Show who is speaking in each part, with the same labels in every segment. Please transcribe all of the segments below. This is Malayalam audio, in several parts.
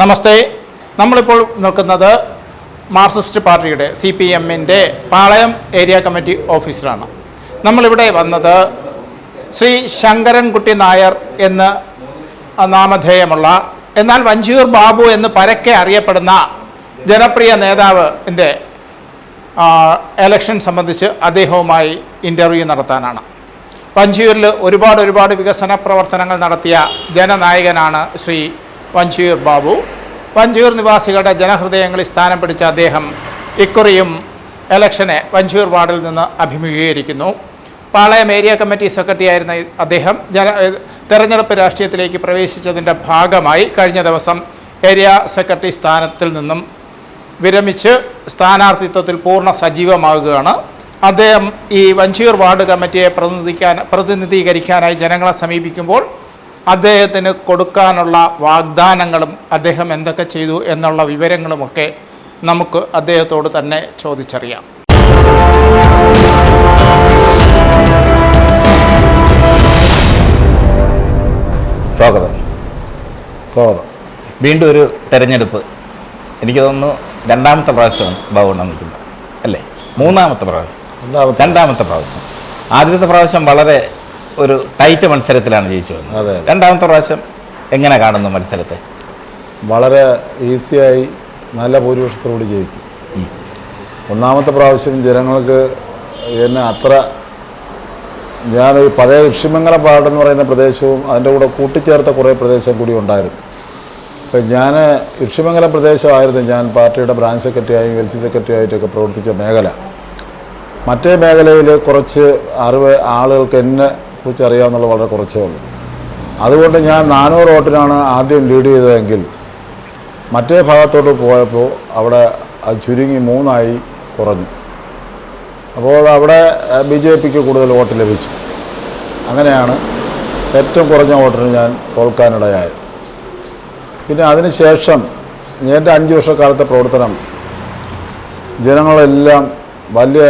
Speaker 1: നമസ്തേ. നമ്മളിപ്പോൾ നിൽക്കുന്നത് മാർക്സിസ്റ്റ് പാർട്ടിയുടെ സി പി എമ്മിന്റെ പാളയം ഏരിയ കമ്മിറ്റി ഓഫീസിലാണ് നമ്മളിവിടെ വന്നത് ശ്രീ ശങ്കരൻകുട്ടി നായർ എന്ന് നാമധേയമുള്ള എന്നാൽ വഞ്ചിയൂർ ബാബു എന്ന് പരക്കെ അറിയപ്പെടുന്ന ജനപ്രിയ നേതാവിന്റെ എലക്ഷൻ സംബന്ധിച്ച് അദ്ദേഹവുമായി ഇന്റർവ്യൂ നടത്താനാണ്. വഞ്ചിയൂരിൽ ഒരുപാട് ഒരുപാട് വികസന പ്രവർത്തനങ്ങൾ നടത്തിയ ജനനായകനാണ് ശ്രീ വഞ്ചിയൂർ ബാബു. വഞ്ചിയൂർ നിവാസികളുടെ ജനഹൃദയങ്ങളിൽ സ്ഥാനം പിടിച്ച അദ്ദേഹം ഇക്കുറിയും എലക്ഷനെ വഞ്ചിയൂർ വാർഡിൽ നിന്ന് അഭിമുഖീകരിക്കുന്നു. പാളയം ഏരിയ കമ്മിറ്റി സെക്രട്ടറി ആയിരുന്ന അദ്ദേഹം ജന തെരഞ്ഞെടുപ്പ് രാഷ്ട്രീയത്തിലേക്ക് പ്രവേശിച്ചതിന്റെ ഭാഗമായി കഴിഞ്ഞ ദിവസം ഏരിയ സെക്രട്ടറി സ്ഥാനത്തിൽ നിന്നും വിരമിച്ച് സ്ഥാനാർത്ഥിത്വത്തിൽ പൂർണ സജീവമാകുകയാണ് അദ്ദേഹം ഈ വഞ്ചിയൂർ വാർഡ് കമ്മിറ്റിയെ പ്രതിനിധിക്കാൻ പ്രതിനിധീകരിക്കാനായി ജനങ്ങളെ സമീപിക്കുമ്പോൾ അദ്ദേഹത്തിന് കൊടുക്കാനുള്ള വാഗ്ദാനങ്ങളും അദ്ദേഹം എന്തൊക്കെ ചെയ്തു എന്നുള്ള വിവരങ്ങളുമൊക്കെ നമുക്ക് അദ്ദേഹത്തോട് തന്നെ ചോദിച്ചറിയാം.
Speaker 2: സ്വാഗതം.
Speaker 3: സ്വാഗതം.
Speaker 2: വീണ്ടും ഒരു തെരഞ്ഞെടുപ്പ്. എനിക്ക് തോന്നുന്നു രണ്ടാമത്തെ പ്രാവശ്യമാണ് ബാബുണ്ണ നിൽക്കുന്നത്. അല്ലേ? മൂന്നാമത്തെ പ്രാവശ്യം.
Speaker 3: രണ്ടാമത്തെ
Speaker 2: രണ്ടാമത്തെ പ്രാവശ്യം. ആദ്യത്തെ പ്രാവശ്യം വളരെ ഒരു ടൈറ്റ് മത്സരത്തിലാണ് ജയിച്ചു
Speaker 3: അതെ.
Speaker 2: വന്നത് രണ്ടാമത്തെ പ്രാവശ്യം എങ്ങനെ കാണുന്നു മത്സരത്തെ?
Speaker 3: വളരെ ഈസിയായി നല്ല ഭൂരിപക്ഷത്തോട് ജയിക്കും. ഒന്നാമത്തെ പ്രാവശ്യം ജനങ്ങൾക്ക് എന്നെ അത്ര ഞാൻ ഈ പഴയ ഋഷിമംഗലം പാടെന്ന് പറയുന്ന പ്രദേശവും അതിന്റെ കൂടെ കൂട്ടിച്ചേർത്ത കുറേ പ്രദേശം കൂടി ഉണ്ടായിരുന്നു. അപ്പം ഞാൻ ഋഷിമംഗലം പ്രദേശമായിരുന്നു ഞാൻ പാർട്ടിയുടെ ബ്രാഞ്ച് സെക്രട്ടറിയായും എൽ സി സെക്രട്ടറി ആയിട്ടൊക്കെ പ്രവർത്തിച്ച മേഖല. മറ്റേ മേഖലയിൽ കുറച്ച് അറിവ് ആളുകൾക്ക് എന്നെ കുറിച്ച് അറിയാവുന്നുള്ള വളരെ കുറച്ചേ ഉള്ളൂ. അതുകൊണ്ട് ഞാൻ നാനൂറ് വോട്ടിനാണ് ആദ്യം ലീഡ് ചെയ്തതെങ്കിൽ മറ്റേ ഭാഗത്തോട്ട് പോയപ്പോൾ അവിടെ അത് ചുരുങ്ങി മൂന്നായി കുറഞ്ഞു. അപ്പോൾ അവിടെ ബി ജെ പിക്ക് കൂടുതൽ വോട്ട് ലഭിച്ചു. അങ്ങനെയാണ് ഏറ്റവും കുറഞ്ഞ വോട്ടിന് ഞാൻ തോൽക്കാനിടയായത്. പിന്നെ അതിനുശേഷം എന്റെ അഞ്ച് വർഷക്കാലത്തെ പ്രവർത്തനം ജനങ്ങളെല്ലാം വലിയ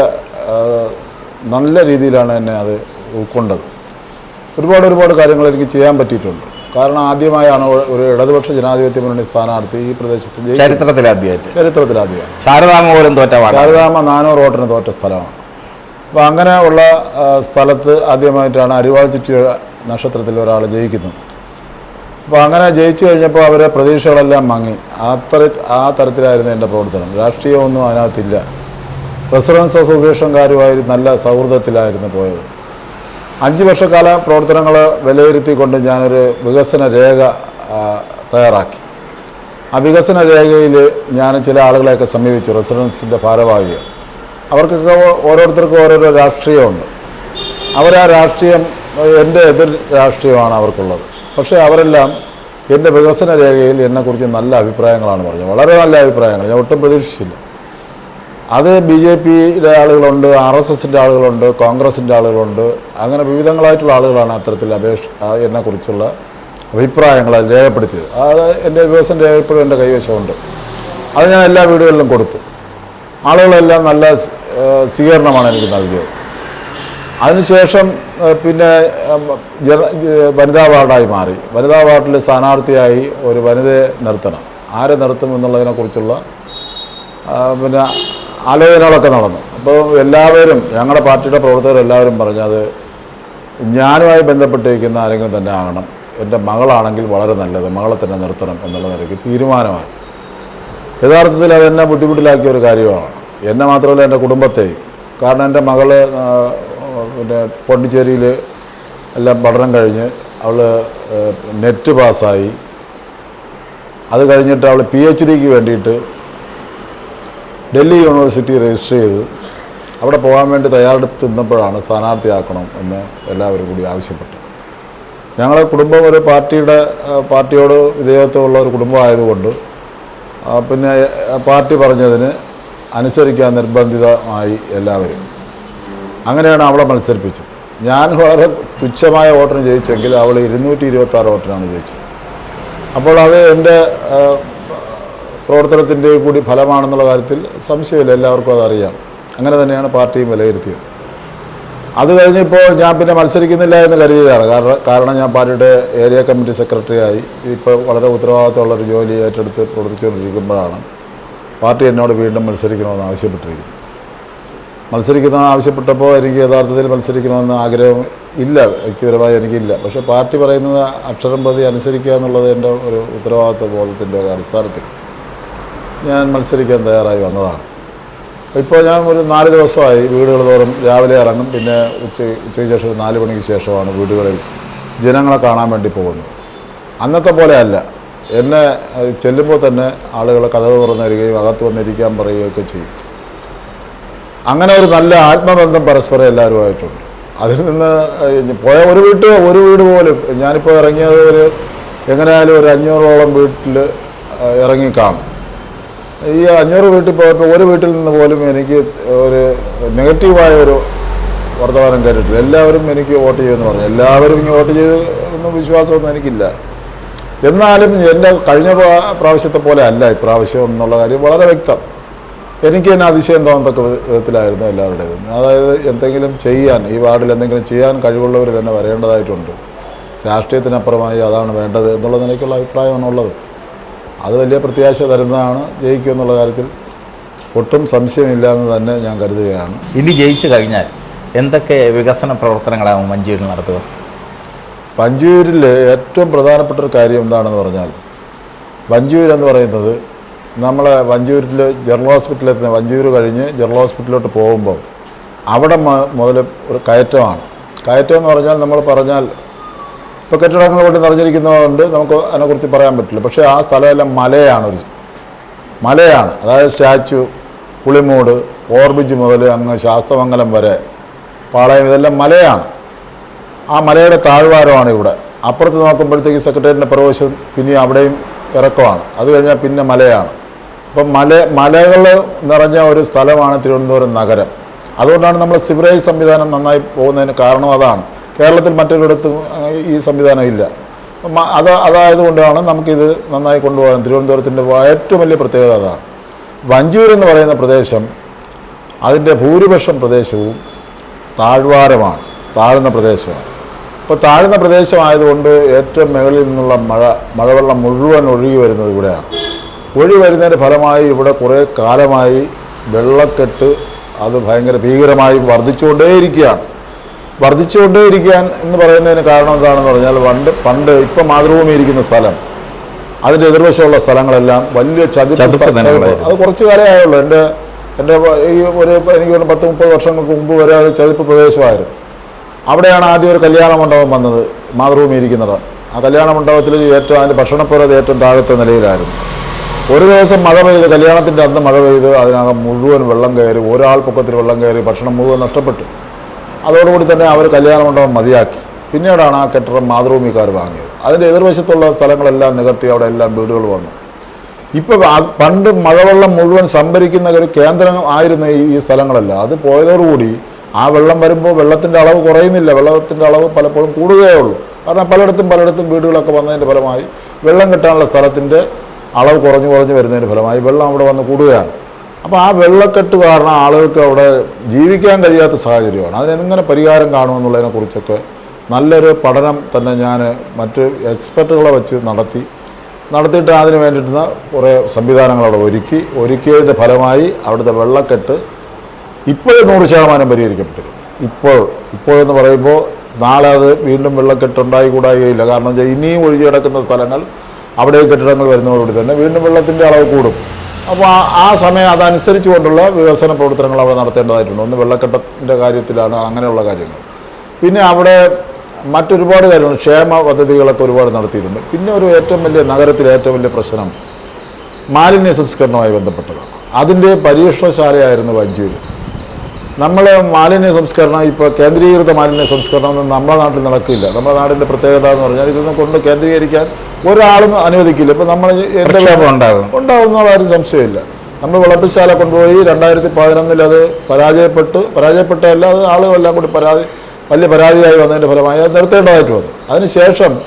Speaker 3: നല്ല രീതിയിലാണ് എന്നെ അത് ഉൾക്കൊണ്ടത്. ഒരുപാട് ഒരുപാട് കാര്യങ്ങൾ എനിക്ക് ചെയ്യാൻ പറ്റിയിട്ടുണ്ട്. കാരണം ആദ്യമായാണ് ഒരു ഇടതുപക്ഷ ജനാധിപത്യ മുന്നണി സ്ഥാനാർത്ഥി ഈ പ്രദേശത്ത്
Speaker 2: ചരിത്രത്തിലാദ്യമായിട്ട്
Speaker 3: ചരിത്രത്തിലാദ്യമാണ്.
Speaker 2: ശാരദാമ പോലും തോറ്റ
Speaker 3: ശാരദാമ നാനൂറ് വോട്ടിന് തോറ്റ സ്ഥലമാണ്. അപ്പോൾ അങ്ങനെ ഉള്ള സ്ഥലത്ത് ആദ്യമായിട്ടാണ് അരിവാൾ ചുറ്റിയ നക്ഷത്രത്തിൽ ഒരാൾ ജയിക്കുന്നത്. അപ്പോൾ അങ്ങനെ ജയിച്ചു കഴിഞ്ഞപ്പോൾ അവരെ പ്രതീക്ഷകളെല്ലാം മങ്ങി. അത്ര ആ തരത്തിലായിരുന്നു എന്റെ പ്രവർത്തനം. രാഷ്ട്രീയമൊന്നും അതിനകത്തില്ല. റെസിഡൻസ് അസോസിയേഷൻകാരുമായി നല്ല സൗഹൃദത്തിലായിരുന്നു പോയത്. അഞ്ച് വർഷക്കാല പ്രവർത്തനങ്ങൾ വിലയിരുത്തിക്കൊണ്ട് ഞാനൊരു വികസന രേഖ തയ്യാറാക്കി. ആ വികസന രേഖയിൽ ഞാൻ ചില ആളുകളെയൊക്കെ സമീപിച്ചു റെസിഡൻസിന്റെ ഭാരവാഹികൾ. അവർക്കൊക്കെ ഓരോരുത്തർക്കും ഓരോരോ രാഷ്ട്രീയമുണ്ട്. അവരാ രാഷ്ട്രീയം എന്റെ എതിർ രാഷ്ട്രീയമാണ് അവർക്കുള്ളത്. പക്ഷേ അവരെല്ലാം എന്റെ വികസന രേഖയിൽ എന്നെക്കുറിച്ച് നല്ല അഭിപ്രായങ്ങളാണ് പറഞ്ഞത്. വളരെ നല്ല അഭിപ്രായങ്ങൾ. ഞാൻ ഒട്ടും പ്രതീക്ഷിച്ചില്ല. അത് ബി ജെ പിയിലെ ആളുകളുണ്ട് ആർ എസ് എസിന്റെ ആളുകളുണ്ട് കോൺഗ്രസിന്റെ ആളുകളുണ്ട്. അങ്ങനെ വിവിധങ്ങളായിട്ടുള്ള ആളുകളാണ് അത്തരത്തിൽ അപേക്ഷ എന്നെക്കുറിച്ചുള്ള അഭിപ്രായങ്ങൾ അത് രേഖപ്പെടുത്തിയത്. അത് എന്റെ വിവസം രേഖപ്പെടും എന്റെ കൈവശമുണ്ട്. അത് ഞാൻ എല്ലാ വീടുകളിലും കൊടുത്തു. ആളുകളെല്ലാം നല്ല സ്വീകരണമാണ് എനിക്ക് നൽകിയത്. അതിനുശേഷം പിന്നെ ജന വനിതാ വാർഡായി മാറി. വനിതാ വാർഡിൽ സ്ഥാനാർത്ഥിയായി ഒരു വനിതയെ നിർത്തണം. ആരെ നിർത്തും എന്നുള്ളതിനെക്കുറിച്ചുള്ള പിന്നെ ആലോചനകളൊക്കെ നടന്നു. അപ്പോൾ എല്ലാവരും ഞങ്ങളുടെ പാർട്ടിയുടെ പ്രവർത്തകർ എല്ലാവരും പറഞ്ഞു അത് ഞാനുമായി ബന്ധപ്പെട്ടിരിക്കുന്ന ആരെങ്കിലും തന്നെ ആകണം. എന്റെ മകളാണെങ്കിൽ വളരെ നല്ലത് മകളെ തന്നെ നിർത്തണം എന്നുള്ള നിലയ്ക്ക് തീരുമാനമായി. യഥാർത്ഥത്തിൽ അതെന്നെ ബുദ്ധിമുട്ടിലാക്കിയ ഒരു കാര്യമാണ്. എന്നെ മാത്രമല്ല എന്റെ കുടുംബത്തെയും. കാരണം എന്റെ മകൾ പിന്നെ പോണ്ടിച്ചേരിയിൽ എല്ലാം പഠനം കഴിഞ്ഞ് അവൾ നെറ്റ് പാസ്സായി. അത് കഴിഞ്ഞിട്ട് അവൾ പി എച്ച് ഡിക്ക് വേണ്ടിയിട്ട് ഡൽഹി യൂണിവേഴ്സിറ്റി രജിസ്റ്റർ ചെയ്തു അവിടെ പോകാൻ വേണ്ടി തയ്യാറെടുത്ത് നിന്നപ്പോഴാണ് സ്ഥാനാർത്ഥിയാക്കണം എന്ന് എല്ലാവരും കൂടി ആവശ്യപ്പെട്ടു ഞങ്ങളുടെ കുടുംബം ഒരു പാർട്ടിയുടെ പാർട്ടിയോട് വിധേയത്വമുള്ള ഒരു കുടുംബമായതുകൊണ്ട് പിന്നെ പാർട്ടി പറഞ്ഞതിന് അനുസരിക്കാൻ നിർബന്ധിതമായി എല്ലാവരും. അങ്ങനെയാണ് അവളെ മത്സരിപ്പിച്ചത്. ഞാൻ വളരെ തുച്ഛമായ വോട്ടിന് ജയിച്ചെങ്കിൽ അവൾ ഇരുന്നൂറ്റി ഇരുപത്താറ് വോട്ടിനാണ് ജയിച്ചത്. അപ്പോൾ അത് എന്റെ പ്രവർത്തനത്തിന്റെ കൂടി ഫലമാണെന്നുള്ള കാര്യത്തിൽ സംശയമില്ല എല്ലാവർക്കും അതറിയാം അങ്ങനെ തന്നെയാണ് പാർട്ടിയും വിലയിരുത്തിയത്. അത് കഴിഞ്ഞിപ്പോൾ ഞാൻ പിന്നെ മത്സരിക്കുന്നില്ല എന്ന് കരുതിയതാണ്. കാരണം കാരണം ഞാൻ പാർട്ടിയുടെ ഏരിയ കമ്മിറ്റി സെക്രട്ടറിയായി. ഇപ്പോൾ വളരെ ഉത്തരവാദിത്തമുള്ളൊരു ജോലി ഏറ്റെടുത്ത് പ്രവർത്തിച്ചുകൊണ്ടിരിക്കുമ്പോഴാണ് പാർട്ടി എന്നോട് വീണ്ടും മത്സരിക്കണമെന്ന് ആവശ്യപ്പെട്ടിരിക്കുന്നത്. മത്സരിക്കുന്ന ആവശ്യപ്പെട്ടപ്പോൾ എനിക്ക് യഥാർത്ഥത്തിൽ മത്സരിക്കണമെന്ന് ആഗ്രഹം ഇല്ല. വ്യക്തിപരമായി എനിക്കില്ല. പക്ഷേ പാർട്ടി പറയുന്നത് അക്ഷരം പ്രതി അനുസരിക്കുക എന്നുള്ളത് എന്റെ ഒരു ഉത്തരവാദിത്വ ബോധത്തിന്റെ അടിസ്ഥാനത്തിൽ. ഞാൻ മത്സരിക്കാൻ തയ്യാറായി വന്നതാണ്. ഇപ്പോൾ ഞാൻ ഒരു നാല് ദിവസമായി വീടുകൾ തോറും രാവിലെ ഇറങ്ങും. പിന്നെ ഉച്ച ഉച്ചയ്ക്ക് ശേഷം ഒരു നാല് മണിക്ക് ശേഷമാണ് വീടുകളിൽ ജനങ്ങളെ കാണാൻ വേണ്ടി പോകുന്നത്. അന്നത്തെ പോലെ അല്ല. എന്നെ ചെല്ലുമ്പോൾ തന്നെ ആളുകൾ കഥകൾ തുറന്നു തരികയും അകത്ത് വന്നിരിക്കാൻ പറയുകയൊക്കെ ചെയ്യും. അങ്ങനെ ഒരു നല്ല ആത്മബന്ധം പരസ്പരം എല്ലാവരുമായിട്ടുണ്ട് അതിൽ നിന്ന് പോയ ഒരു വീട്ട് ഒരു വീട് പോലും ഞാനിപ്പോൾ ഇറങ്ങിയത് ഒരു എങ്ങനെയായാലും ഒരു അഞ്ഞൂറോളം വീട്ടിൽ ഇറങ്ങി കാണും. ഈ അഞ്ഞൂറ് വീട്ടിൽ പോയപ്പോൾ ഒരു വീട്ടിൽ നിന്ന് പോലും എനിക്ക് ഒരു നെഗറ്റീവായ ഒരു വർത്തമാനം കേട്ടിട്ടില്ല. എല്ലാവരും എനിക്ക് വോട്ട് ചെയ്യുമെന്ന് പറഞ്ഞു. എല്ലാവരും ഇങ്ങനെ വോട്ട് ചെയ്ത് ഒന്നും വിശ്വാസമൊന്നും എനിക്കില്ല. എന്നാലും എന്റെ കഴിഞ്ഞ പ്രാവശ്യത്തെ പോലെ അല്ല ഇപ്രാവശ്യം എന്നുള്ള കാര്യം വളരെ വ്യക്തം. എനിക്ക് തന്നെ അതിശയം തോന്നത്തക്ക വിധത്തിലായിരുന്നു എല്ലാവരുടേതും. അതായത് എന്തെങ്കിലും ചെയ്യാൻ ഈ വാർഡിൽ എന്തെങ്കിലും ചെയ്യാൻ കഴിവുള്ളവർ തന്നെ വരേണ്ടതായിട്ടുണ്ട്. രാഷ്ട്രീയത്തിനപ്പുറമായി അതാണ് വേണ്ടത് എന്നുള്ള നിലയ്ക്കുള്ള അഭിപ്രായമാണ് ഉള്ളത് അത് വലിയ പ്രത്യാശ തരുന്നതാണ് ജയിക്കും എന്നുള്ള കാര്യത്തിൽ ഒട്ടും സംശയമില്ല എന്ന് തന്നെ ഞാൻ കരുതുകയാണ്.
Speaker 2: ഇനി ജയിച്ചു കഴിഞ്ഞാൽ എന്തൊക്കെ വികസന പ്രവർത്തനങ്ങളാവും മഞ്ചൂരിൽ നടത്തുക?
Speaker 3: വഞ്ചൂരിൽ ഏറ്റവും പ്രധാനപ്പെട്ട ഒരു കാര്യം എന്താണെന്ന് പറഞ്ഞാൽ വഞ്ചൂർ എന്ന് പറയുന്നത് നമ്മളെ വഞ്ചൂരിൽ ജനറൽ ഹോസ്പിറ്റലിൽ എത്തുന്ന വഞ്ചൂർ കഴിഞ്ഞ് ജനറൽ ഹോസ്പിറ്റലിലോട്ട് പോകുമ്പോൾ അവിടെ മുതൽ ഒരു കയറ്റമാണ്. കയറ്റം എന്ന് പറഞ്ഞാൽ നമ്മൾ പറഞ്ഞാൽ ഇപ്പോൾ കെട്ടിടങ്ങൾ കൊണ്ട് നിറഞ്ഞിരിക്കുന്നതുകൊണ്ട് നമുക്ക് അതിനെക്കുറിച്ച് പറയാൻ പറ്റില്ല. പക്ഷേ ആ സ്ഥലമെല്ലാം മലയാണ്. ഒരു മലയാണ്. അതായത് സ്റ്റാച്ചു പുളിമൂട് ഓർബിജ് മുതൽ അങ്ങ് ശാസ്തമംഗലം വരെ പാളയം. ഇതെല്ലാം മലയാണ്. ആ മലയുടെ താഴ്വാരമാണ് ഇവിടെ. അപ്പുറത്ത് നോക്കുമ്പോഴത്തേക്ക് സെക്രട്ടേറിയറ്റിന്റെ പ്രവേശം പിന്നെ അവിടെയും ഇറക്കമാണ്. അത് കഴിഞ്ഞാൽ പിന്നെ മലയാണ്. അപ്പം മല മലകൾ നിറഞ്ഞ ഒരു സ്ഥലമാണ് തിരുവനന്തപുരം നഗരം. അതുകൊണ്ടാണ് നമ്മൾ സിവറേജ് സംവിധാനം നന്നായി പോകുന്നതിന് കാരണം അതാണ്. കേരളത്തിൽ മറ്റൊരിടത്തും ഈ സംവിധാനം ഇല്ല. അത് അതായത് അത് അതായതുകൊണ്ടാണ് നമുക്കിത് നന്നായി കൊണ്ടുപോകാൻ. തിരുവനന്തപുരത്തിന്റെ ഏറ്റവും വലിയ പ്രത്യേകത അതാണ്. വഞ്ചൂർ എന്ന് പറയുന്ന പ്രദേശം അതിന്റെ ഭൂരിപക്ഷം പ്രദേശവും താഴ്വാരമാണ് താഴ്ന്ന പ്രദേശമാണ്. അപ്പോൾ താഴ്ന്ന പ്രദേശമായതുകൊണ്ട് ഏറ്റവും മുകളിൽ നിന്നുള്ള മഴ മഴവെള്ളം മുഴുവൻ ഒഴുകി വരുന്നത് ഇവിടെയാണ്. ഒഴുകി വരുന്നതിന്റെ ഫലമായി ഇവിടെ കുറേ കാലമായി വെള്ളക്കെട്ട് അത് ഭയങ്കര ഭീകരമായി വർദ്ധിച്ചുകൊണ്ടേയിരിക്കുകയാണ്. വർദ്ധിച്ചുകൊണ്ടേയിരിക്കാൻ എന്ന് പറയുന്നതിന് കാരണം എന്താണെന്ന് പറഞ്ഞാൽ പണ്ട് പണ്ട് ഇപ്പം മാതൃഭൂമി ഇരിക്കുന്ന സ്ഥലം അതിന്റെ എതിർവശമുള്ള സ്ഥലങ്ങളെല്ലാം വലിയ ചതുപ്പ്
Speaker 2: നിലങ്ങളായിരുന്നു.
Speaker 3: അത് കുറച്ച് കാലേ ആയുള്ളൂ. എന്റെ എന്റെ ഈ ഒരു എനിക്ക് പത്ത് മുപ്പത് വർഷങ്ങൾക്ക് മുമ്പ് വരെ അത് ചതുപ്പ് പ്രദേശമായിരുന്നു. അവിടെയാണ് ആദ്യം ഒരു കല്യാണ മണ്ഡപം വന്നത് മാതൃഭൂമി ഇരിക്കുന്നത് ആ കല്യാണ മണ്ഡപത്തിൽ ഏറ്റവും അതിന്റെ ഭക്ഷണപ്പുരത് ഏറ്റവും താഴത്തെ നിലയിലായിരുന്നു. ഒരു ദിവസം മഴ പെയ്ത് കല്യാണത്തിന്റെ അന്ന് മഴ പെയ്ത് അതിനകം മുഴുവൻ വെള്ളം കയറി ഒരാൾ പൊക്കത്തിൽ വെള്ളം കയറി ഭക്ഷണം മുഴുവൻ നഷ്ടപ്പെട്ടു. അതോടുകൂടി തന്നെ അവർ കല്യാണ മണ്ഡപം മതിയാക്കി. പിന്നീടാണ് ആ കെട്ടിടം മാതൃഭൂമിക്കാർ വാങ്ങിയത്. അതിന്റെ എതിർവശത്തുള്ള സ്ഥലങ്ങളെല്ലാം നികത്തി അവിടെ എല്ലാം വീടുകൾ വന്നു. ഇപ്പോൾ പണ്ട് മഴവെള്ളം മുഴുവൻ സംഭരിക്കുന്ന ഒരു കേന്ദ്രം ആയിരുന്ന ഈ സ്ഥലങ്ങളല്ല. അത് പോയതോടുകൂടി ആ വെള്ളം വരുമ്പോൾ വെള്ളത്തിന്റെ അളവ് കുറയുന്നില്ല. വെള്ളത്തിന്റെ അളവ് പലപ്പോഴും കൂടുകയേ ഉള്ളൂ. കാരണം പലയിടത്തും പലയിടത്തും വീടുകളൊക്കെ വന്നതിന്റെ ഫലമായി വെള്ളം കിട്ടാനുള്ള സ്ഥലത്തിന്റെ അളവ് കുറഞ്ഞു കുറഞ്ഞു വരുന്നതിന്റെ ഫലമായി വെള്ളം അവിടെ വന്ന് കൂടുകയാണ്. അപ്പോൾ ആ വെള്ളക്കെട്ട് കാരണം ആളുകൾക്ക് അവിടെ ജീവിക്കാൻ കഴിയാത്ത സാഹചര്യമാണ്. അതിനെങ്ങനെ പരിഹാരം കാണുമെന്നുള്ളതിനെക്കുറിച്ചൊക്കെ നല്ലൊരു പഠനം തന്നെ ഞാൻ മറ്റ് എക്സ്പെർട്ടുകളെ വെച്ച് നടത്തി. നടത്തിയിട്ട് അതിന് വേണ്ടിയിട്ടുള്ള കുറേ സംവിധാനങ്ങൾ അവിടെ ഒരുക്കി. ഒരുക്കിയതിന്റെ ഫലമായി അവിടുത്തെ വെള്ളക്കെട്ട് ഇപ്പോഴും നൂറ് ശതമാനം പരിഹരിക്കപ്പെട്ടു ഇപ്പോൾ ഇപ്പോഴെന്ന് പറയുമ്പോൾ നാളെ അത് വീണ്ടും വെള്ളക്കെട്ട് ഉണ്ടായിക്കൂടായികയില്ല. കാരണം വെച്ചാൽ ഇനിയും ഒഴിച്ചു കിടക്കുന്ന സ്ഥലങ്ങൾ അവിടെ കെട്ടിടങ്ങൾ വരുന്നതോടുകൂടി തന്നെ വീണ്ടും വെള്ളത്തിന്റെ അളവ് കൂടും. അപ്പോൾ ആ സമയം അതനുസരിച്ച് കൊണ്ടുള്ള വികസന പ്രവർത്തനങ്ങൾ അവിടെ നടത്തേണ്ടതായിട്ടുണ്ട്. ഒന്ന് വെള്ളക്കെട്ടത്തിന്റെ കാര്യത്തിലാണ് അങ്ങനെയുള്ള കാര്യങ്ങൾ. പിന്നെ അവിടെ മറ്റൊരുപാട് കാര്യങ്ങൾ ക്ഷേമ പദ്ധതികളൊക്കെ ഒരുപാട് നടത്തിയിട്ടുണ്ട്. പിന്നെ ഒരു ഏറ്റവും വലിയ നഗരത്തിലെ ഏറ്റവും വലിയ പ്രശ്നം മാലിന്യ സംസ്കരണവുമായി ബന്ധപ്പെട്ടതാണ്. അതിന്റെ പരീക്ഷണശാലയായിരുന്നു വഞ്ചൂര് നമ്മൾ മാലിന്യ സംസ്കരണം ഇപ്പോൾ കേന്ദ്രീകൃത മാലിന്യ സംസ്കരണം ഒന്നും നമ്മുടെ നാട്ടിൽ നടക്കില്ല. നമ്മുടെ നാടിന്റെ പ്രത്യേകത എന്ന് പറഞ്ഞാൽ ഇതൊന്നും കൊണ്ട് കേന്ദ്രീകരിക്കാൻ ഒരാളും അനുവദിക്കില്ല. ഇപ്പം നമ്മൾ എന്റെ
Speaker 2: പ്രക്ഷോഭം ഉണ്ടാകും.
Speaker 3: ഉണ്ടാവുന്നുള്ള ആരും സംശയമില്ല. നമ്മൾ വിളപ്പിശാല കൊണ്ടുപോയി രണ്ടായിരത്തി പതിനൊന്നിൽ അത് പരാജയപ്പെട്ടു. പരാജയപ്പെട്ടല്ല അത് ആളുകളെല്ലാം കൂടി പരാതി വലിയ പരാതിയായി വന്നതിന്റെ ഫലമായി അത് നിർത്തേണ്ടതായിട്ട് വന്നു. അതിനുശേഷം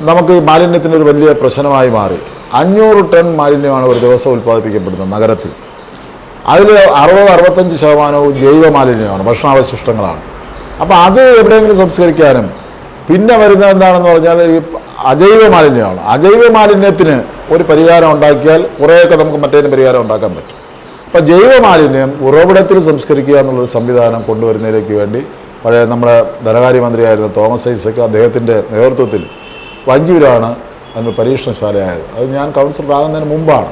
Speaker 3: നമുക്ക് ഈ മാലിന്യത്തിന്റെ ഒരു വലിയ പ്രശ്നമായി മാറി. അഞ്ഞൂറ് ടൺ മാലിന്യമാണ് ഒരു ദിവസം ഉൽപ്പാദിപ്പിക്കപ്പെടുന്നത് നഗരത്തിൽ. അതിൽ അറുപത് അറുപത്തഞ്ച് ശതമാനവും ജൈവ മാലിന്യമാണ് ഭക്ഷണാവശിഷ്ടങ്ങളാണ്. അപ്പോൾ അത് എവിടെയെങ്കിലും സംസ്കരിക്കാനും പിന്നെ വരുന്നത് എന്താണെന്ന് പറഞ്ഞാൽ ഈ അജൈവ മാലിന്യമാണ്. അജൈവ മാലിന്യത്തിന് ഒരു പരിഹാരം ഉണ്ടാക്കിയാൽ കുറേയൊക്കെ നമുക്ക് മറ്റേതിന് പരിഹാരം ഉണ്ടാക്കാൻ പറ്റും. അപ്പോൾ ജൈവ മാലിന്യം ഉറവിടത്തിൽ സംസ്കരിക്കുക എന്നുള്ളൊരു സംവിധാനം കൊണ്ടുവരുന്നതിലേക്ക് വേണ്ടി പഴയ നമ്മുടെ ധനകാര്യമന്ത്രിയായിരുന്ന തോമസ് ഐസക് അദ്ദേഹത്തിന്റെ നേതൃത്വത്തിൽ വഞ്ചൂരാണ് അതിന് പരീക്ഷണശാലയായത്. അത് ഞാൻ കൗൺസിലറാകുന്നതിന് മുമ്പാണ്.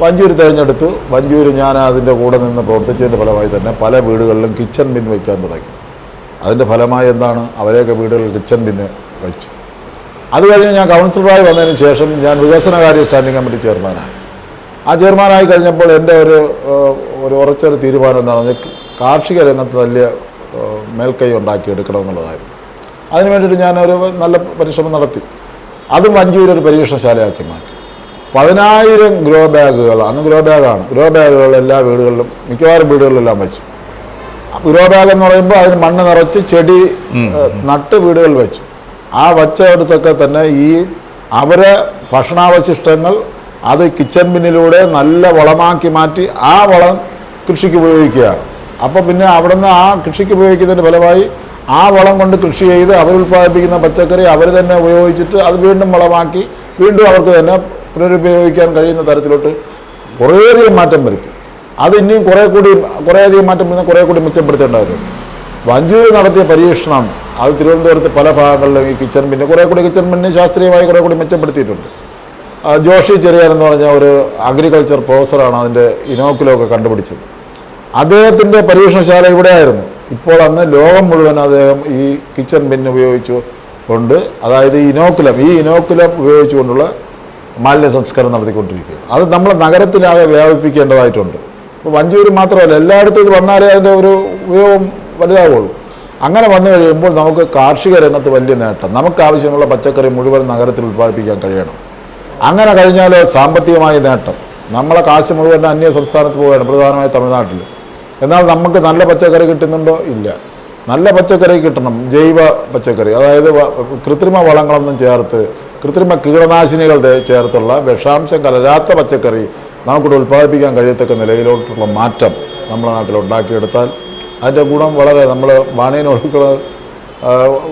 Speaker 3: വഞ്ചൂർ തിരഞ്ഞെടുത്ത്. വഞ്ചൂർ ഞാൻ അതിന്റെ കൂടെ നിന്ന് പ്രവർത്തിച്ചതിന്റെ ഫലമായി തന്നെ പല വീടുകളിലും കിച്ചൺ ബിൻ വയ്ക്കാൻ തുടങ്ങി. അതിന്റെ ഫലമായി എന്താണ്? അവരെയൊക്കെ വീടുകളിൽ കിച്ചൺ ബിന്ന് വെച്ചു. അത് കഴിഞ്ഞ് ഞാൻ കൗൺസിലറായി വന്നതിന് ശേഷം ഞാൻ വികസനകാര്യ സ്റ്റാൻഡിംഗ് കമ്മിറ്റി ചെയർമാനായി. ആ ചെയർമാനായി കഴിഞ്ഞപ്പോൾ എന്റെ ഒരു ഒരു ഉറച്ചൊരു തീരുമാനം എന്താണെന്ന് കാർഷിക രംഗത്ത് വലിയ മേൽക്കൈ ഉണ്ടാക്കിയെടുക്കണമെന്നുള്ളതായിരുന്നു. അതിന് വേണ്ടിയിട്ട് ഞാനൊരു നല്ല പരിശ്രമം നടത്തി. അതും വഞ്ചൂർ ഒരു പരീക്ഷണശാലയാക്കി മാറ്റി. പതിനായിരം ഗ്രോ ബാഗുകൾ അന്ന് ഗ്രോ ബാഗാണ്. ഗ്രോ ബാഗുകൾ എല്ലാ വീടുകളിലും മിക്കവാറും വീടുകളിലെല്ലാം വെച്ചു. ഗ്രോ ബാഗ് എന്ന് പറയുമ്പോൾ അതിന് മണ്ണ് നിറച്ച് ചെടി നട്ട് വീടുകളിൽ വെച്ചു. ആ വച്ചയിടത്തൊക്കെ തന്നെ ഈ അവരെ ഭക്ഷണാവശിഷ്ടങ്ങൾ അത് കിച്ചൺ ബിന്നിലൂടെ നല്ല വളമാക്കി മാറ്റി ആ വളം കൃഷിക്ക് ഉപയോഗിക്കുകയാണ്. അപ്പോൾ പിന്നെ അവിടുന്ന് ആ കൃഷിക്ക് ഉപയോഗിക്കുന്നതിന്റെ ഫലമായി ആ വളം കൊണ്ട് കൃഷി ചെയ്ത് അവർ ഉൽപ്പാദിപ്പിക്കുന്ന പച്ചക്കറി അവർ തന്നെ ഉപയോഗിച്ചിട്ട് അത് വീണ്ടും വളമാക്കി വീണ്ടും അവർക്ക് തന്നെ പുനരുപയോഗിക്കാൻ കഴിയുന്ന തരത്തിലോട്ട് കുറേയധികം മാറ്റം വരുത്തി. അത് ഇനിയും കുറേ കൂടി കുറേയധികം മാറ്റം വരുന്ന കുറേ കൂടി മെച്ചപ്പെടുത്തേണ്ടതായിരുന്നു വഞ്ചൂർ നടത്തിയ പരീക്ഷണം അത് തിരുവനന്തപുരത്ത് പല ഭാഗങ്ങളിലും ഈ കിച്ചൺ പിന്നെ കുറേ കൂടി കിച്ചൺ പിന്നെ ശാസ്ത്രീയമായി കുറേ കൂടി മെച്ചപ്പെടുത്തിയിട്ടുണ്ട്. ജോഷി ചെറിയാൻ എന്ന് പറഞ്ഞ ഒരു അഗ്രികൾച്ചർ പ്രൊഫസറാണ് അതിന്റെ ഇനോക്കുലമൊക്കെ കണ്ടുപിടിച്ചത്. അദ്ദേഹത്തിന്റെ പരീക്ഷണശാല ഇവിടെയായിരുന്നു. ഇപ്പോൾ അന്ന് ലോകം മുഴുവൻ അദ്ദേഹം ഈ കിച്ചൺ ബിൻ ഉപയോഗിച്ചു കൊണ്ട് അതായത് ഇനോക്കുലം ഈ ഇനോക്കുലം ഉപയോഗിച്ചുകൊണ്ടുള്ള മാലിന്യ സംസ്കരണം നടത്തിക്കൊണ്ടിരിക്കുകയാണ്. അത് നമ്മൾ നഗരത്തിലാകെ വ്യാപിപ്പിക്കേണ്ടതായിട്ടുണ്ട്. ഇപ്പോൾ വഞ്ചൂർ മാത്രമല്ല എല്ലായിടത്തും ഇത് വന്നാലേ അതിന്റെ ഒരു ഉപയോഗം വലുതാവുള്ളൂ. അങ്ങനെ വന്നു കഴിയുമ്പോൾ നമുക്ക് കാർഷിക രംഗത്ത് വലിയ നേട്ടം. നമുക്ക് ആവശ്യമുള്ള പച്ചക്കറി മുഴുവൻ നഗരത്തിൽ ഉൽപ്പാദിപ്പിക്കാൻ കഴിയണം. അങ്ങനെ കഴിഞ്ഞാൽ സാമ്പത്തികമായ നേട്ടം. നമ്മളെ കാശ് മുഴുവൻ അന്യ സംസ്ഥാനത്ത് പോവുകയാണ് പ്രധാനമായി തമിഴ്നാട്ടിൽ എന്നാൽ നമുക്ക് നല്ല പച്ചക്കറി കിട്ടുന്നുണ്ടോ? ഇല്ല. നല്ല പച്ചക്കറി കിട്ടണം ജൈവ പച്ചക്കറി. അതായത് കൃത്രിമ വളങ്ങളൊന്നും ചേർത്ത് കൃത്രിമ കീടനാശിനികൾ ചേർത്തുള്ള വിഷാംശം കലരാത്ത പച്ചക്കറി നമുക്കിവിടെ ഉൽപ്പാദിപ്പിക്കാൻ കഴിയത്തക്ക നിലയിലോട്ടുള്ള മാറ്റം നമ്മുടെ നാട്ടിൽ ഉണ്ടാക്കിയെടുത്താൽ അതിന്റെ ഗുണം വളരെ നമ്മൾ വാണിയന് കൊടുക്കുന്ന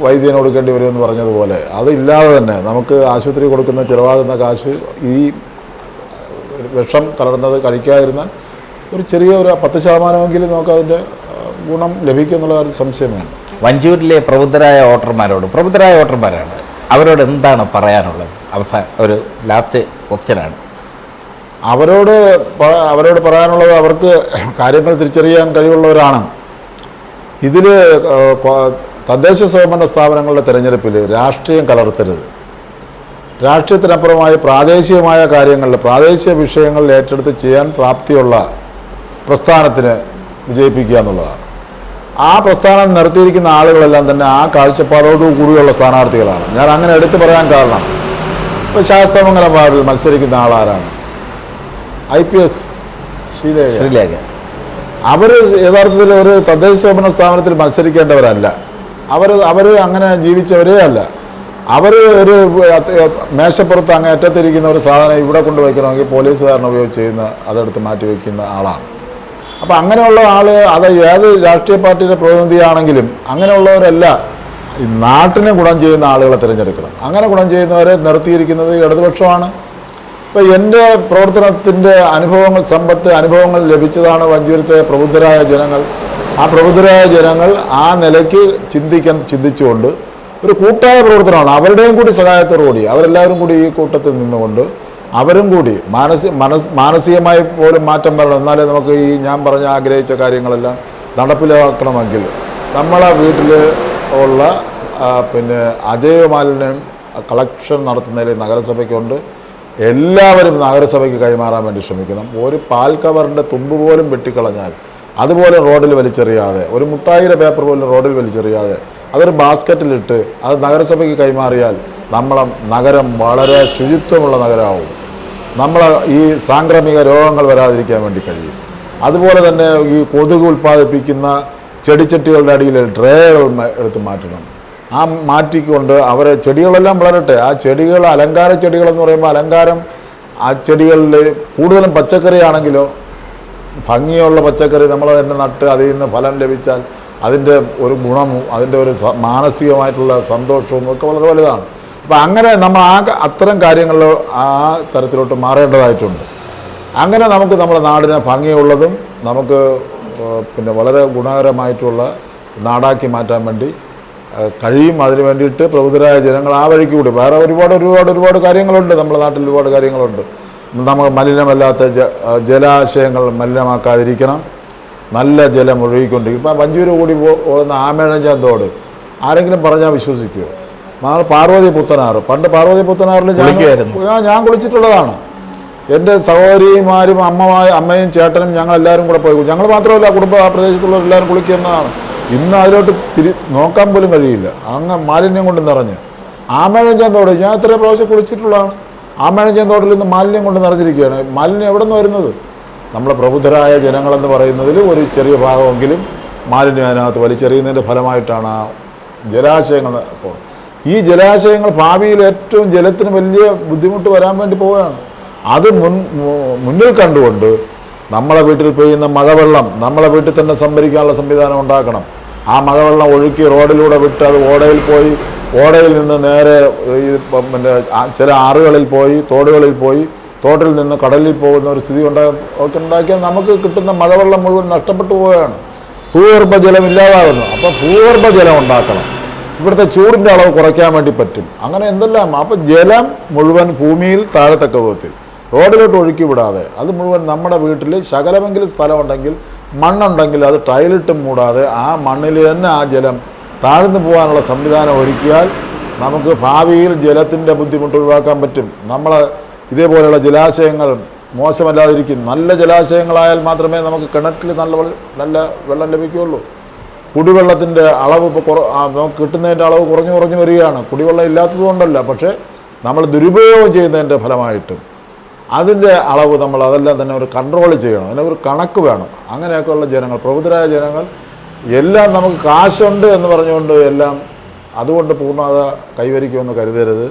Speaker 3: വൈദ്യന് കൊടുക്കേണ്ടി വരുമെന്ന് പറഞ്ഞതുപോലെ. അതില്ലാതെ തന്നെ നമുക്ക് ആശുപത്രി കൊടുക്കുന്ന ചിലവാകുന്ന കാശ് ഈ വിഷം കലർന്നത് കഴിക്കാതിരുന്നാൽ ഒരു ചെറിയ ഒരു പത്ത് ശതമാനമെങ്കിലും നമുക്ക് അതിന്റെ ഗുണം ലഭിക്കും എന്നുള്ള കാര്യം സംശയം വേണം.
Speaker 2: വഞ്ചൂരിലെ പ്രബുദ്ധരായ വോട്ടർമാരോട് പ്രബുദ്ധരായ വോട്ടർമാരാണ് അവരോട് എന്താണ് പറയാനുള്ളത്? അവസാന ഒരു ലാസ്റ്റ് ഓപ്ഷനാണ്
Speaker 3: അവരോട് അവരോട് പറയാനുള്ളത് അവർക്ക് കാര്യങ്ങൾ തിരിച്ചറിയാൻ കഴിവുള്ളവരാണ്. ഇതിൽ തദ്ദേശ സ്വയംഭരണ സ്ഥാപനങ്ങളുടെ തിരഞ്ഞെടുപ്പിൽ രാഷ്ട്രീയം കലർത്തരുത്. രാഷ്ട്രീയത്തിനപ്പുറമായി പ്രാദേശികമായ കാര്യങ്ങളിൽ പ്രാദേശിക വിഷയങ്ങളിൽ ഏറ്റെടുത്ത് ചെയ്യാൻ പ്രാപ്തിയുള്ള പ്രസ്ഥാനത്തിന് വിജയിപ്പിക്കുക എന്നുള്ളതാണ്. ആ പ്രസ്ഥാനം നിർത്തിയിരിക്കുന്ന ആളുകളെല്ലാം തന്നെ ആ കാഴ്ചപ്പാടോടു കൂടിയുള്ള സ്ഥാനാർത്ഥികളാണ്. ഞാൻ അങ്ങനെ എടുത്തു പറയാൻ കാരണം ഇപ്പോൾ ശാസ്ത്രമംഗലം വാർഡിൽ മത്സരിക്കുന്ന ആളാരാണ്? I P S Sreelekha.
Speaker 2: Sreelekha.
Speaker 3: അവർ യഥാർത്ഥത്തിൽ ഒരു തദ്ദേശ സ്വയംഭരണ സ്ഥാപനത്തിൽ മത്സരിക്കേണ്ടവരല്ല. അവർ അവർ അങ്ങനെ ജീവിച്ചവരേ അല്ല. അവർ ഒരു മേശപ്പുറത്ത് അങ്ങ് അറ്റത്തിരിക്കുന്ന ഒരു സാധനം ഇവിടെ കൊണ്ടുവയ്ക്കണമെങ്കിൽ പോലീസുകാരനെ ഉപയോഗിച്ച് ചെയ്യുന്ന അതെടുത്ത് മാറ്റി വയ്ക്കുന്ന ആളാണ്. അപ്പോൾ അങ്ങനെയുള്ള ആൾ അത് ഏത് രാഷ്ട്രീയ പാർട്ടിയുടെ പ്രതിനിധിയാണെങ്കിലും അങ്ങനെയുള്ളവരല്ല. നാട്ടിന് ഗുണം ചെയ്യുന്ന ആളുകളെ തിരഞ്ഞെടുക്കണം. അങ്ങനെ ഗുണം ചെയ്യുന്നവരെ നിർത്തിയിരിക്കുന്നത് ഇടതുപക്ഷമാണ്. ഇപ്പോൾ എന്റെ പ്രവർത്തനത്തിന്റെ അനുഭവങ്ങൾ സമ്പത്ത് അനുഭവങ്ങൾ ലഭിച്ചതാണ് വഞ്ചൂരത്തെ പ്രബുദ്ധരായ ജനങ്ങൾ. ആ പ്രബുദ്ധരായ ജനങ്ങൾ ആ നിലയ്ക്ക് ചിന്തിക്കാൻ ചിന്തിച്ചുകൊണ്ട് ഒരു കൂട്ടായ പ്രവർത്തനമാണ്. അവരുടെയും കൂടി സഹായത്തോടു കൂടി അവരെല്ലാവരും കൂടി ഈ കൂട്ടത്തിൽ നിന്നുകൊണ്ട് അവരും കൂടി മാനസി മനസ് മാനസികമായി പോലും മാറ്റം വരണം. എന്നാലേ നമുക്ക് ഈ ഞാൻ പറഞ്ഞ ആഗ്രഹിച്ച കാര്യങ്ങളെല്ലാം നടപ്പിലാക്കണമെങ്കിൽ നമ്മളെ വീട്ടിൽ ഉള്ള പിന്നെ അജൈവ മാലിന്യം കളക്ഷൻ നടത്തുന്നതിൽ നഗരസഭയ്ക്കുണ്ട്. എല്ലാവരും നഗരസഭയ്ക്ക് കൈമാറാൻ വേണ്ടി ശ്രമിക്കണം. ഒരു പാൽ കവറിന്റെ തുമ്പ് പോലും വെട്ടിക്കളഞ്ഞാൽ അതുപോലെ റോഡിൽ വലിച്ചെറിയാതെ ഒരു മുട്ടായിര പേപ്പർ പോലും റോഡിൽ വലിച്ചെറിയാതെ അതൊരു ബാസ്ക്കറ്റിലിട്ട് അത് നഗരസഭയ്ക്ക് കൈമാറിയാൽ നമ്മളെ നഗരം വളരെ ശുചിത്വമുള്ള നഗരമാവും. നമ്മൾ ഈ സാംക്രമിക രോഗങ്ങൾ വരാതിരിക്കാൻ വേണ്ടി കഴിയും. അതുപോലെ തന്നെ ഈ കൊതുക് ഉൽപ്പാദിപ്പിക്കുന്ന ചെടിച്ചട്ടികളുടെ അടിയിൽ ഡ്രേകൾ എടുത്ത് മാറ്റണം. ആ മാറ്റിക്കൊണ്ട് അവരെ ചെടികളെല്ലാം വളരട്ടെ. ആ ചെടികൾ അലങ്കാര ചെടികളെന്ന് പറയുമ്പോൾ അലങ്കാരം ആ ചെടികളിൽ കൂടുതലും പച്ചക്കറിയാണെങ്കിലോ ഭംഗിയുള്ള പച്ചക്കറി നമ്മൾ തന്നെ നട്ട് അതിൽ നിന്ന് ഫലം ലഭിച്ചാൽ അതിന്റെ ഒരു ഗുണവും അതിന്റെ ഒരു മാനസികമായിട്ടുള്ള സന്തോഷവും ഒക്കെ വളരെ വലുതാണ്. അപ്പോൾ അങ്ങനെ നമ്മൾ ആ അത്തരം കാര്യങ്ങളിൽ ആ തരത്തിലോട്ട് മാറേണ്ടതായിട്ടുണ്ട്. അങ്ങനെ നമുക്ക് നമ്മുടെ നാടിനെ ഭംഗിയുള്ളതും നമുക്ക് പിന്നെ വളരെ ഗുണകരമായിട്ടുള്ള നാടാക്കി മാറ്റാൻ വേണ്ടി കഴിയും. അതിന് വേണ്ടിയിട്ട് പ്രബുദ്ധരായ ജനങ്ങൾ ആ വഴിക്ക് കൂടി. വേറെ ഒരുപാട് ഒരുപാട് ഒരുപാട് കാര്യങ്ങളുണ്ട്. നമ്മുടെ നാട്ടിൽ ഒരുപാട് കാര്യങ്ങളുണ്ട്. നമുക്ക് മലിനമല്ലാത്ത ജ- ജലാശയങ്ങൾ മലിനമാക്കാതിരിക്കണം. നല്ല ജലം ഒഴുകിക്കൊണ്ടിരിക്കും. ഇപ്പം വഞ്ചൂര് കൂടി പോകുന്ന ആമേഴഞ്ചാൻ തോട് ആരെങ്കിലും പറഞ്ഞാൽ വിശ്വസിക്കുമോ നാളെ പാർവതി പുത്തനാറ്. പണ്ട് പാർവതി പുത്തനാറിൽ ഞാൻ ഞാൻ- ഞാൻ കുളിച്ചിട്ടുള്ളതാണ്. എന്റെ സഹോദരിമാരും അമ്മമായ അമ്മയും ചേട്ടനും ഞങ്ങൾ എല്ലാവരും കൂടെ പോയി ഞങ്ങൾ മാത്രമല്ല കുടുംബ ആ പ്രദേശത്തുള്ള എല്ലാവരും കുളിക്കുന്നതാണ്. ഇന്ന് അതിലോട്ട് തിരി നോക്കാൻ പോലും കഴിയില്ല. അങ്ങ് മാലിന്യം കൊണ്ട് നിറഞ്ഞ്. ആമേഴഞ്ചാൻ തോട് ഞാൻ ഇത്ര പ്രാവശ്യം കുളിച്ചിട്ടുള്ളതാണ്. ആമേഴഞ്ചാൻ തോട്ടിൽ നിന്ന് മാലിന്യം കൊണ്ട് നിറഞ്ഞിരിക്കുകയാണ്. മാലിന്യം എവിടെ നിന്ന് വരുന്നത്? നമ്മളെ പ്രബുദ്ധരായ ജനങ്ങളെന്ന് പറയുന്നതിൽ ഒരു ചെറിയ ഭാഗമെങ്കിലും മാലിന്യം അതിനകത്ത് വലിച്ചെറിയുന്നതിന്റെ ഫലമായിട്ടാണ് ആ ജലാശയങ്ങൾ ഇപ്പോൾ. ഈ ജലാശയങ്ങൾ ഭാവിയിൽ ഏറ്റവും ജലത്തിന് വലിയ ബുദ്ധിമുട്ട് വരാൻ വേണ്ടി പോവുകയാണ്. അത് മുൻ മുന്നിൽ കണ്ടുകൊണ്ട് നമ്മളെ വീട്ടിൽ പെയ്യുന്ന മഴവെള്ളം നമ്മളെ വീട്ടിൽ തന്നെ സംഭരിക്കാനുള്ള സംവിധാനം ഉണ്ടാക്കണം. ആ മഴവെള്ളം ഒഴുക്കി റോഡിലൂടെ വിട്ട് അത് ഓടയിൽ പോയി ഓടയിൽ നിന്ന് നേരെ ഈ പിന്നെ ചില ആറുകളിൽ പോയി തോടുകളിൽ പോയി തോട്ടിൽ നിന്ന് കടലിൽ പോകുന്ന ഒരു സ്ഥിതി ഉണ്ടാക്കി ഉണ്ടാക്കിയാൽ നമുക്ക് കിട്ടുന്ന മഴവെള്ളം മുഴുവൻ നഷ്ടപ്പെട്ടു പോവുകയാണ്. ഭൂഗർഭജലം ഇല്ലാതാകുന്നു. അപ്പോൾ ഭൂഗർഭജലം ഉണ്ടാക്കണം. ഇവിടുത്തെ ചൂടിന്റെ അളവ് കുറയ്ക്കാൻ വേണ്ടി പറ്റും. അങ്ങനെ എന്തെല്ലാം? അപ്പോൾ ജലം മുഴുവൻ ഭൂമിയിൽ താഴത്തക്ക വിധത്തിൽ. റോഡിലോട്ട് ഒഴുക്കി വിടാതെ. അത് മുഴുവൻ നമ്മുടെ വീട്ടിൽ ശകലമെങ്കിലും സ്ഥലമുണ്ടെങ്കിൽ മണ്ണുണ്ടെങ്കിൽ അത് ടൈലിട്ട് മൂടാതെ ആ മണ്ണിൽ തന്നെ ആ ജലം താഴ്ന്നു പോകാനുള്ള സംവിധാനം ഒരുക്കിയാൽ നമുക്ക് ഭാവിയിൽ ജലത്തിന്റെ ബുദ്ധിമുട്ട് ഒഴിവാക്കാൻ പറ്റും. നമ്മൾ ഇതേപോലെയുള്ള ജലാശയങ്ങൾ മോശമല്ലാതിരിക്കും. നല്ല ജലാശയങ്ങളായാൽ മാത്രമേ നമുക്ക് കിണറ്റിൽ നല്ല നല്ല വെള്ളം ലഭിക്കുകയുള്ളൂ. കുടിവെള്ളത്തിന്റെ അളവ് ഇപ്പോൾ കുറ നമുക്ക് കിട്ടുന്നതിന്റെ അളവ് കുറഞ്ഞു കുറഞ്ഞു വരികയാണ്. കുടിവെള്ളം ഇല്ലാത്തത് കൊണ്ടല്ല പക്ഷേ നമ്മൾ ദുരുപയോഗം ചെയ്യുന്നതിന്റെ ഫലമായിട്ടും അതിന്റെ അളവ് നമ്മൾ അതെല്ലാം തന്നെ ഒരു കൺട്രോൾ ചെയ്യണം. അതിന് ഒരു കണക്ക് വേണം. അങ്ങനെയൊക്കെയുള്ള ജനങ്ങൾ പ്രബുദ്ധരായ ജനങ്ങൾ എല്ലാം നമുക്ക് കാശുണ്ട് എന്ന് പറഞ്ഞുകൊണ്ട് എല്ലാം അതുകൊണ്ട് പൂർണത കൈവരിക്കുമെന്ന് കരുതരുത്.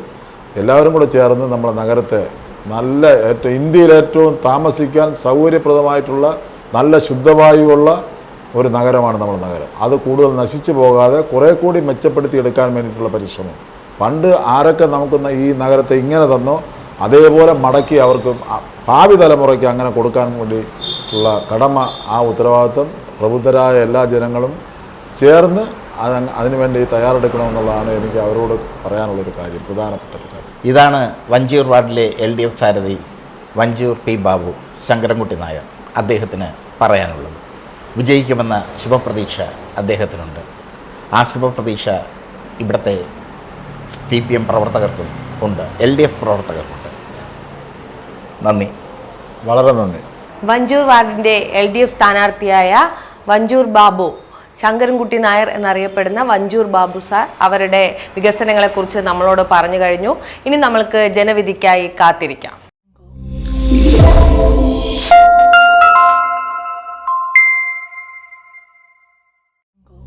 Speaker 3: എല്ലാവരും കൂടെ ചേർന്ന് നമ്മുടെ നഗരത്തെ നല്ല ഏറ്റവും ഇന്ത്യയിൽ ഏറ്റവും താമസിക്കാൻ സൗകര്യപ്രദമായിട്ടുള്ള നല്ല ശുദ്ധവായുവുള്ള ഒരു നഗരമാണ് നമ്മുടെ നഗരം. അത് കൂടുതൽ നശിച്ചു പോകാതെ കുറേ കൂടി മെച്ചപ്പെടുത്തി എടുക്കാൻ വേണ്ടിയിട്ടുള്ള പരിശ്രമം. പണ്ട് ആരൊക്കെ നമുക്ക് ഈ നഗരത്തെ ഇങ്ങനെ തന്നോ അതേപോലെ മടക്കി അവർക്ക് ഭാവി തലമുറയ്ക്ക് അങ്ങനെ കൊടുക്കാൻ വേണ്ടി ഉള്ള കടമ ആ ഉത്തരവാദിത്വം പ്രബുദ്ധരായ എല്ലാ ജനങ്ങളും ചേർന്ന് അത് അതിനുവേണ്ടി തയ്യാറെടുക്കണമെന്നുള്ളതാണ് എനിക്ക് അവരോട് പറയാനുള്ളൊരു കാര്യം പ്രധാനപ്പെട്ട ഒരു കാര്യം.
Speaker 2: ഇതാണ് വഞ്ചിയൂർ വാർഡിലെ എൽ ഡി എഫ് സാരഥി വഞ്ചിയൂർ പി ബാബു ശങ്കരൻകുട്ടി നായർ അദ്ദേഹത്തിന് പറയാനുള്ളത്. വിജയിക്കുമെന്ന ശുഭപ്രതീക്ഷ അദ്ദേഹത്തിനുണ്ട്. ആ ശുഭപ്രതീക്ഷ ഇവിടുത്തെ സി പി എം പ്രവർത്തകർക്കും ഉണ്ട് എൽ ഡി എഫ് പ്രവർത്തകർക്കുണ്ട് നന്ദി.
Speaker 3: വളരെ നന്ദി.
Speaker 4: വഞ്ചൂർ വാർഡിന്റെ എൽ ഡി എഫ് സ്ഥാനാർത്ഥിയായ വഞ്ചൂർ ബാബു ശങ്കരൻകുട്ടി നായർ എന്നറിയപ്പെടുന്ന വഞ്ചൂർ ബാബു സാർ അവരുടെ വികസനങ്ങളെക്കുറിച്ച് നമ്മളോട് പറഞ്ഞു കഴിഞ്ഞു. ഇനി നമ്മൾക്ക് ജനവിധിക്കായി കാത്തിരിക്കാം.